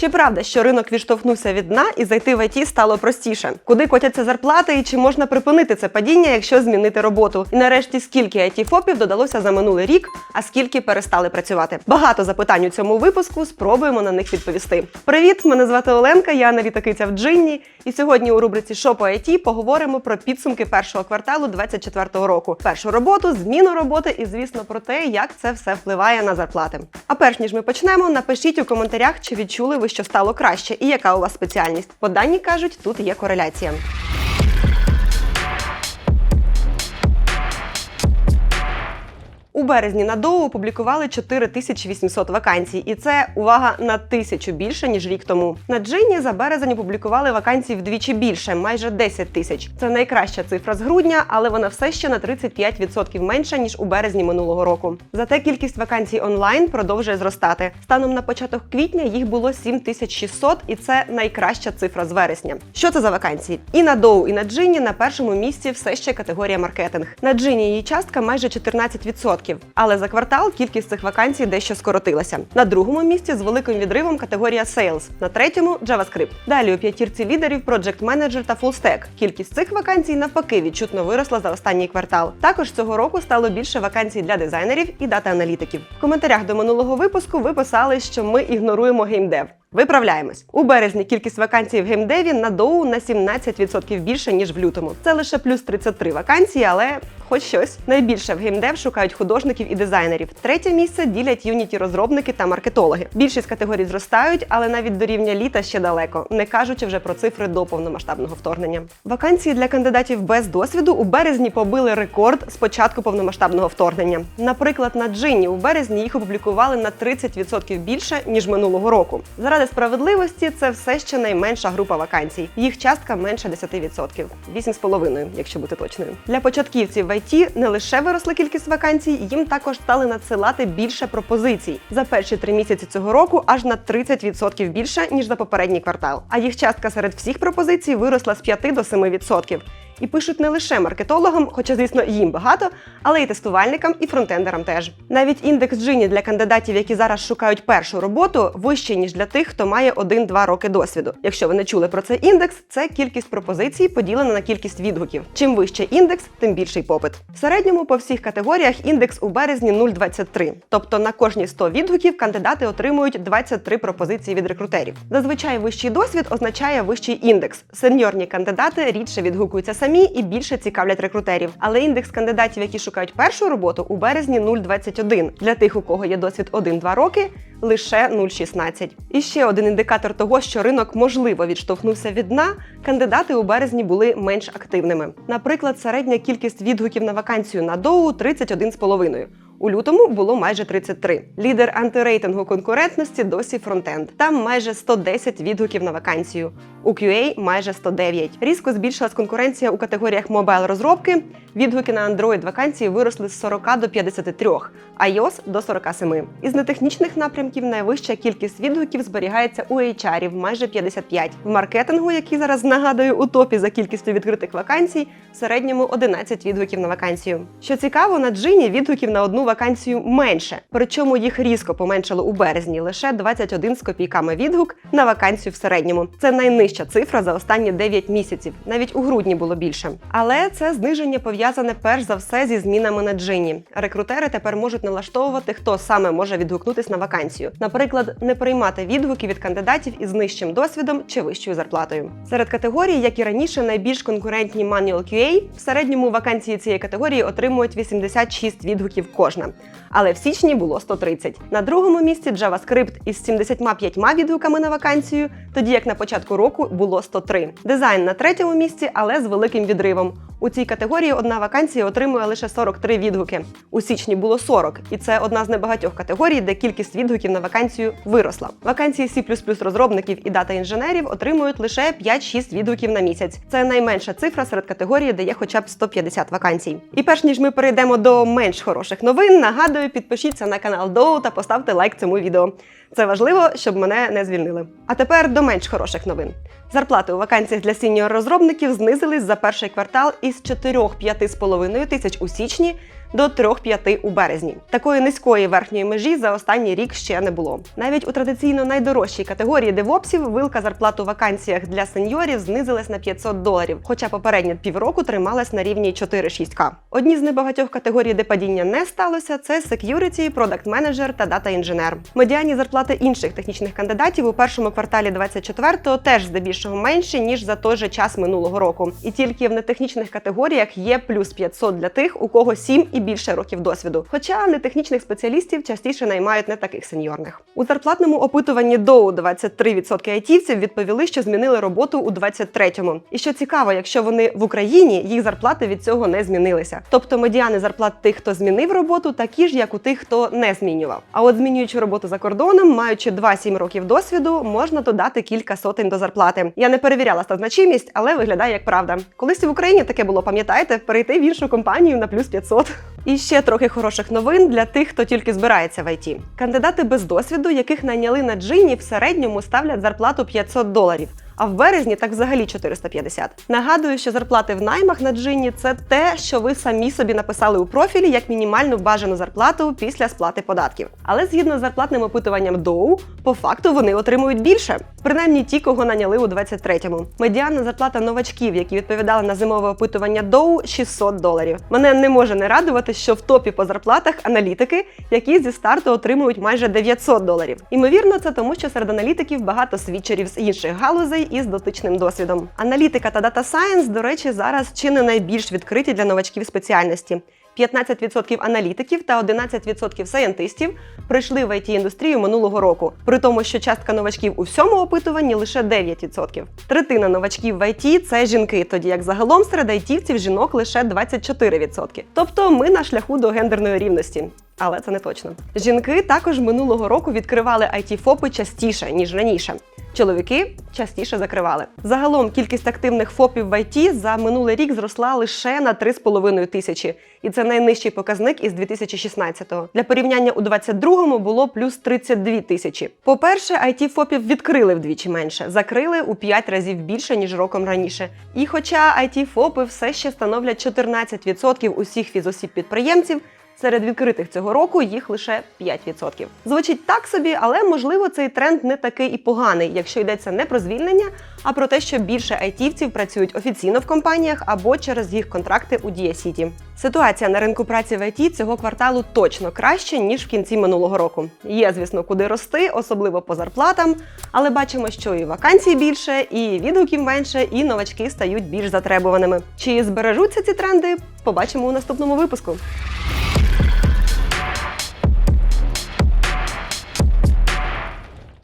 Чи правда, що ринок відштовхнувся від дна і зайти в ІТ стало простіше? Куди котяться зарплати і чи можна припинити це падіння, якщо змінити роботу? І нарешті скільки it фопів додалося за минулий рік, а скільки перестали працювати? Багато запитань у цьому випуску. Спробуємо на них відповісти. Привіт, мене звати Оленка, я аналітикиця в Джинні. І сьогодні у рубриці «Що по IT» поговоримо про підсумки першого кварталу 2024 року, першу роботу, зміну роботи і, звісно, про те, як це все впливає на зарплати. А перш ніж ми почнемо, напишіть у коментарях, чи відчули ви, що стало краще, і яка у вас спеціальність. По дані кажуть, тут є кореляція. У березні на Доу опублікували 4800 вакансій, і це увага на тисячу більше ніж рік тому. На Джині за березень опублікували вакансій вдвічі більше, майже 10 тисяч. Це найкраща цифра з грудня, але вона все ще на 35% менша ніж у березні минулого року. Зате кількість вакансій онлайн продовжує зростати. Станом на початок квітня їх було 7600, і це найкраща цифра з вересня. Що це за вакансії? І на Доу, і на Джині на першому місці все ще категорія маркетинг. На Джині її частка майже 14%. Але за квартал кількість цих вакансій дещо скоротилася. На другому місці з великим відривом категорія Sales, на третьому JavaScript. Далі у п'ятірці лідерів Project Manager та Full Stack. Кількість цих вакансій навпаки відчутно виросла за останній квартал. Також цього року стало більше вакансій для дизайнерів і дата-аналітиків. В коментарях до минулого випуску ви писали, що ми ігноруємо геймдев. Виправляємось у березні. Кількість вакансій в геймдеві на доу на 17% більше ніж в лютому. Це лише плюс 33 вакансії, але хоч щось. Найбільше в геймдев шукають художників і дизайнерів. Третє місце ділять юніті розробники та маркетологи. Більшість категорій зростають, але навіть до рівня літа ще далеко, не кажучи вже про цифри до повномасштабного вторгнення. Вакансії для кандидатів без досвіду у березні побили рекорд з початку повномасштабного вторгнення. Наприклад, на Джині у березні їх опублікували на 30% більше ніж минулого року. Заради справедливості це все ще найменша група вакансій. Їх частка менше 10%. 8,5%, якщо бути точною. Для початківців в ІТ не лише виросла кількість вакансій, їм також стали надсилати більше пропозицій за перші три місяці цього року аж на 30% більше ніж за попередній квартал. А їх частка серед всіх пропозицій виросла з 5 до 7%. І пишуть не лише маркетологам, хоча, звісно, їм багато, але й тестувальникам і фронтендерам теж. Навіть індекс Джині для кандидатів, які зараз шукають першу роботу, вищий ніж для тих, хто має 1-2 роки досвіду. Якщо ви не чули про цей індекс, це кількість пропозицій поділена на кількість відгуків. Чим вищий індекс, тим більший попит. В середньому по всіх категоріях індекс у березні 0,23. Тобто на кожні 100 відгуків кандидати отримують 23 пропозиції від рекрутерів. Зазвичай вищий досвід означає вищий індекс. Сеньорні кандидати рідше відгукуються самі і більше цікавлять рекрутерів. Але індекс кандидатів, які шукають першу роботу, у березні 0,21. Для тих, у кого є досвід 1-2 роки. Лише 0,16. І ще один індикатор того, що ринок можливо відштовхнувся від дна, кандидати у березні були менш активними. Наприклад, середня кількість відгуків на вакансію на доу 31,5. У лютому було майже 33. Лідер антирейтингу конкурентності досі фронтенд. Там майже 110 відгуків на вакансію. У QA майже 109. Різко збільшилась конкуренція у категоріях мобайл розробки. Відгуки на Android вакансії виросли з 40 до 53, а iOS – до 47. Із нетехнічних напрямків найвища кількість відгуків зберігається у HR – майже 55. В маркетингу, який зараз нагадую у топі за кількістю відкритих вакансій, в середньому 11 відгуків на вакансію. Що цікаво, на джині відгуків на одну вакансію менше, причому їх різко поменшало у березні лише 21 з копійками відгук на вакансію в середньому. Це найнижча цифра за останні 9 місяців. Навіть у грудні було більше. Але це зниження пов'язане перш за все зі змінами на джині. Рекрутери тепер можуть налаштовувати, хто саме може відгукнутись на вакансію. Наприклад, не приймати відгуки від кандидатів із нижчим досвідом чи вищою зарплатою. Серед категорій, як і раніше, найбільш конкурентні Manual QA, в середньому вакансії цієї категорії отримують 86 відгуків кожна. Але в січні було 130. На другому місці JavaScript із 75 відгуками на вакансію, тоді як на початку року було 103. Дизайн на третьому місці, але з великим відривом. У цій категорії одна вакансія отримує лише 43 відгуки. У січні було 40, і це одна з небагатьох категорій, де кількість відгуків на вакансію виросла. Вакансії C++ розробників і дата інженерів отримують лише 5-6 відгуків на місяць. Це найменша цифра серед категорії, де є хоча б 150 вакансій. І перш ніж ми перейдемо до менш хороших новин, нагадую, підпишіться на канал Доу та поставте лайк цьому відео. Це важливо, щоб мене не звільнили. А тепер до менш хороших новин. Зарплати у вакансіях для сіньор розробників знизились за перший квартал із 4-5,5 тисяч у січні до 3-5 у березні. Такої низької верхньої межі за останній рік ще не було. Навіть у традиційно найдорожчій категорії девопсів вилка зарплат у вакансіях для сеньорів знизилась на 500 доларів, хоча попередні півроку трималась на рівні 4-6к. Одні з небагатьох категорій, де падіння не сталося, це security, product manager та data інженер. Медіані зарплати інших технічних кандидатів у першому кварталі 24-го теж здебільшого менші ніж за той же час минулого року. І тільки в нетехнічних категоріях є плюс 500 для тих, у кого 7 і більше років досвіду. Хоча нетехнічних спеціалістів частіше наймають не таких сеньорних. У зарплатному опитуванні Доу 23% айтівців відповіли, що змінили роботу у 23-му. І що цікаво, якщо вони в Україні, їх зарплати від цього не змінилися. Тобто медіани зарплат тих, хто змінив роботу, такі ж, як у тих, хто не змінював. А от змінюючи роботу за кордоном, маючи 2-7 років досвіду, можна додати кілька сотень до зарплати. Я не перевіряла стазначимість, але виглядає як правда. Колись в Україні таке було, пам'ятаєте, перейти в іншу компанію на плюс 500. І ще трохи хороших новин для тих, хто тільки збирається в ІТ. Кандидати без досвіду, яких найняли на джині, в середньому ставлять зарплату 500 доларів. А в березні так взагалі 450. Нагадую, що зарплати в наймах на джині це те, що ви самі собі написали у профілі як мінімальну бажану зарплату після сплати податків. Але згідно з зарплатним опитуванням Доу, по факту вони отримують більше. Принаймні ті, кого наняли у 23-му. Медіанна зарплата новачків, які відповідали на зимове опитування Доу, 600 доларів. Мене не може не радувати, що в топі по зарплатах аналітики, які зі старту отримують майже 900 доларів. Імовірно, це тому, що серед аналітиків багато свідчерів з інших галузей із дотичним досвідом. Аналітика та Data Science, до речі, зараз чи не найбільш відкриті для новачків спеціальності. 15% аналітиків та 11% сайентистів прийшли в it індустрію минулого року, при тому, що частка новачків у всьому опитуванні лише 9%. Третина новачків в IT – це жінки, тоді як загалом серед айтівців жінок лише 24%. Тобто ми на шляху до гендерної рівності. Але це не точно. Жінки також минулого року відкривали it ФОПи частіше ніж раніше. Чоловіки частіше закривали. Загалом кількість активних ФОПів в ІТ за минулий рік зросла лише на 3,5 тисячі, і це найнижчий показник із 2016-го. Для порівняння у 22-му було плюс 32 тисячі. По-перше, it ФОПів відкрили вдвічі менше, закрили у 5 разів більше ніж роком раніше. І хоча it ФОПи все ще становлять 14% усіх фізосіб підприємців. Серед відкритих цього року їх лише 5%. Звучить так собі, але можливо цей тренд не такий і поганий, якщо йдеться не про звільнення, а про те, що більше айтівців працюють офіційно в компаніях або через їх контракти у Дія Сіті. Ситуація на ринку праці в ІТ цього кварталу точно краще ніж в кінці минулого року. Є, звісно, куди рости, особливо по зарплатам, але бачимо, що і вакансій більше, і відгуків менше, і новачки стають більш затребуваними. Чи збережуться ці тренди? Побачимо у наступному випуску.